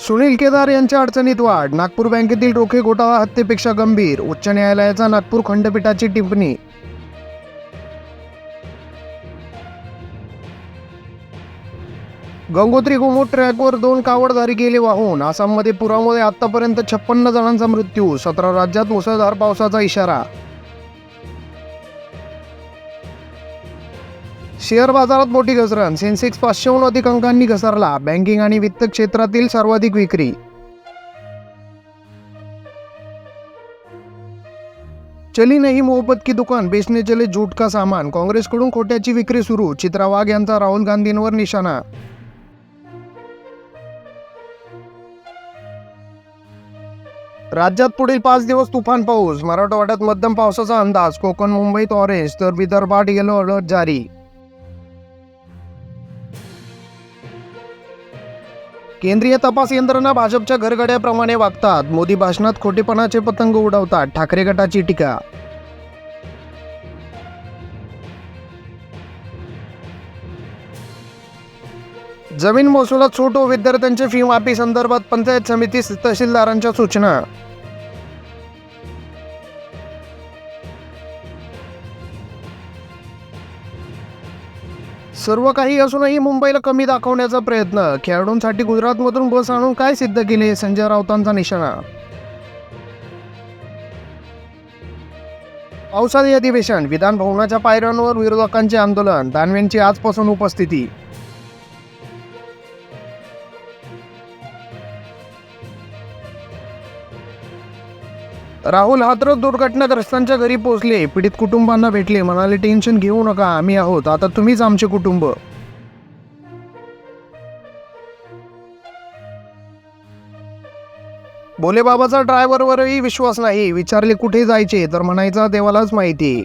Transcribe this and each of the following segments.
सुनील केदार यांच्या अडचणीत वाढ. नागपूर बँकेतील रोखे घोटाळा हत्येपेक्षा गंभीर. उच्च न्यायालयाचा नागपूर खंडपीठाची टिप्पणी. गंगोत्री घुमट ट्रॅकवर दोन कावडधारी गेले वाहून. आसाममध्ये पुरामुळे आतापर्यंत छप्पन्न जणांचा मृत्यू. सतरा राज्यात मुसळधार पावसाचा इशारा. शेअर बाजारात मोठी घसरण. सेन्सेक्स पाचशेहून अधिक अंकांनी घसरला. बँकिंग आणि वित्त क्षेत्रातील सर्वाधिक विक्री. चली नाही मोहब्बत की दुकान. बेचने चले झूठ का सामान. काँग्रेसकडून खोट्याची विक्री सुरू. चित्रा वाघ यांचा राहुल गांधींवर निशाणा. राज्यात पुढील पाच दिवस तुफान पाऊस. मराठवाड्यात मध्यम पावसाचा अंदाज. कोकण मुंबईत ऑरेंज तर विदर्भात येलो अलर्ट जारी. केंद्रीय तपास यंत्रणा भाजपच्या घरगड्याप्रमाणे वागतात. मोदी भाषणात खोटेपणाचे पतंग उडवतात. ठाकरे गटाची टीका जमीन महसुलात सूट व विद्यार्थ्यांच्या फी माफी संदर्भात पंचायत समिती तहसीलदारांच्या सूचना सर्व काही असूनही मुंबईला कमी दाखवण्याचा प्रयत्न. खेळाडूंसाठी गुजरातमधून बस आणून काय सिद्ध केले? संजय राऊतांचा निशाणा. पावसाळी अधिवेशन. विधान भवनाच्या पायऱ्यांवर विरोधकांचे आंदोलन. दानवेंची आजपासून उपस्थिती. राहुल हाथरस दुर्घटनाग्रस्तांच्या घरी पोहोचले पीडित कुटुंबांना भेटले म्हणाले टेन्शन घेऊ नका. आम्ही आहोत. आता तुम्हीच आमचे कुटुंब. भोलेबाबाचा ड्रायव्हरवरही विश्वास नाही. विचारले कुठे जायचे? तर म्हणायचा देवालाच माहिती.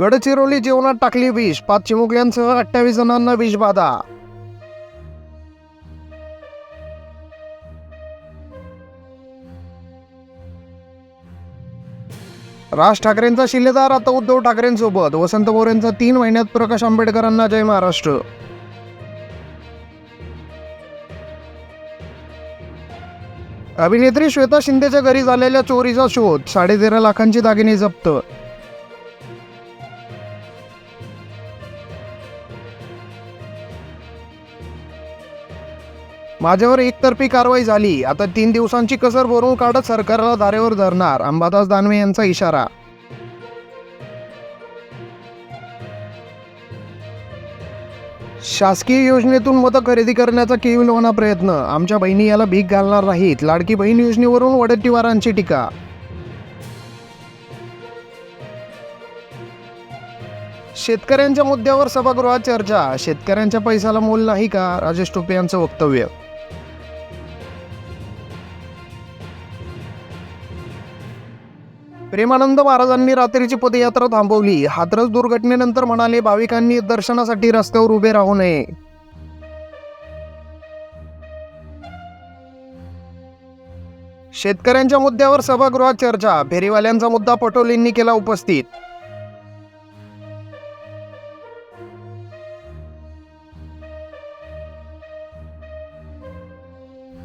गडचिरोली जेवणात टाकली विष. पाच चिमुकल्यांसह अठ्ठावीस जणांना विषबाधा राज ठाकरेंचा शिलेदार आता उद्धव ठाकरेंसोबत. वसंत मोरेंचा तीन महिन्यात प्रकाश आंबेडकरांना जय महाराष्ट्र. अभिनेत्री श्वेता शिंदेच्या घरी झालेल्या चोरीचा शोध. साडेतेरा लाखांची दागिने जप्त. माझ्यावर एकतर्फी कारवाई झाली. आता तीन दिवसांची कसर भरून काढत सरकारला धारेवर धरणार अंबादास दानवे यांचा इशारा. शासकीय योजनेतून मतं खरेदी करण्याचा केविलवाना प्रयत्न. आमच्या बहिणी याला भीक घालणार नाहीत. लाडकी बहीण योजनेवरून वडट्टीवारांची टीका. शेतकऱ्यांच्या मुद्द्यावर सभागृहात चर्चा. शेतकऱ्यांच्या पैशाला मोल नाही का? राजेश टोपे यांचं वक्तव्य. प्रेमानंद महाराजांनी रात्रीची पदयात्रा थांबवली. हातरस दुर्घटनेनंतर म्हणाले भाविकांनी दर्शनासाठी रस्त्यावर उभे राहू नये. शेतकऱ्यांच्या मुद्द्यावर सभागृहात चर्चा. फेरीवाल्यांचा मुद्दा पटोलेंनी केला उपस्थित.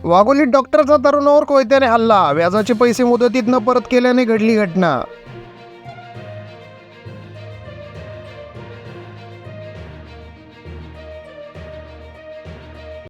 वाघोलीत डॉक्टरचा तरुणावर कोयत्याने हल्ला. व्याजाचे पैसे मुदतीत न परत केल्याने घडली घटना.